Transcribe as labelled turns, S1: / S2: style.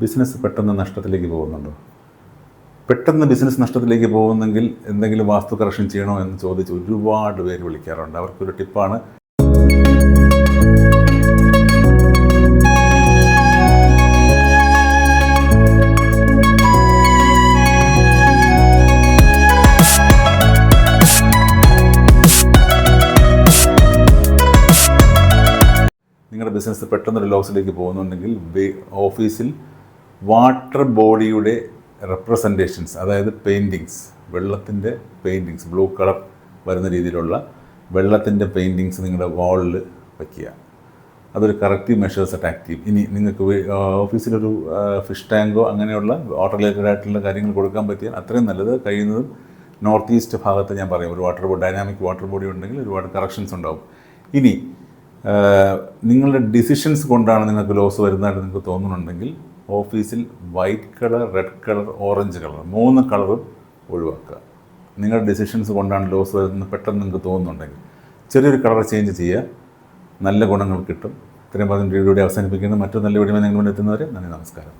S1: Business പെട്ടെന്ന് നഷ്ടത്തിലേക്ക് പോകുന്നുണ്ടോ? പെട്ടെന്ന് ബിസിനസ് നഷ്ടത്തിലേക്ക് പോകുന്നെങ്കിൽ എന്തെങ്കിലും വാസ്തു കറക്ഷൻ ചെയ്യണോ എന്ന് ചോദിച്ച് ഒരുപാട് പേര് വിളിക്കാറുണ്ട്. അവർക്കൊരു ടിപ്പാണ് നിങ്ങളുടെ ബിസിനസ് പെട്ടെന്നൊരു ലോസിലേക്ക് പോകുന്നുണ്ടെങ്കിൽ ഓഫീസിൽ വാട്ടർ ബോഡിയുടെ റെപ്രസെന്റേഷൻസ് അതായത് പെയിന്റിങ്സ് വെള്ളത്തിന്റെ പെയിന്റിങ്സ് ബ്ലൂ കളർ വരുന്ന രീതിയിലുള്ള വെള്ളത്തിന്റെ പെയിന്റിങ്സ് നിങ്ങളുടെ വാളിൽ വയ്ക്കുക അതൊരു കറക്റ്റീവ് മെഷേഴ്സ് ആയിട്ട് ചെയ്യും ഇനി നിങ്ങൾക്ക് ഓഫീസിലൊരു ഫിഷ് ടാങ്കോ അങ്ങനെയുള്ള വാട്ടർ റിലേറ്റഡ് ആയിട്ടുള്ള കാര്യങ്ങൾ കൊടുക്കാൻ പറ്റിയാൽ അത്രയും നല്ലത്. കഴിയുന്നതും നോർത്ത് ഈസ്റ്റ് ഭാഗത്ത് ഞാൻ പറയും. ഒരു water body dynamic water body ഉണ്ടെങ്കിൽ ഒരുപാട് കറക്ഷൻസ് ഉണ്ടാവും. ഇനി നിങ്ങളുടെ ഡിസിഷൻസ് കൊണ്ടാണ് നിങ്ങൾക്ക് ലോസ് വരുന്നതായിട്ട് നിങ്ങൾക്ക് തോന്നുന്നുണ്ടെങ്കിൽ ഓഫീസിൽ white colour red colour orange colour മൂന്ന് കളറും ഒഴിവാക്കുക. നിങ്ങളുടെ ഡിസിഷൻസ് കൊണ്ടാണ് ലോസ് വരുന്നത് പെട്ടെന്ന് നിങ്ങൾക്ക് തോന്നുന്നുണ്ടെങ്കിൽ ചെറിയൊരു കളർ ചേഞ്ച് ചെയ്യുക. നല്ല ഗുണങ്ങൾ കിട്ടും. ഇത്രയും പറഞ്ഞ വീഡിയോയുടെ അവസാനിപ്പിക്കുന്നത് മറ്റൊരു നല്ല വീഡിയോ നിങ്ങൾ എത്തുന്നവരെ നന്ദി നമസ്കാരം.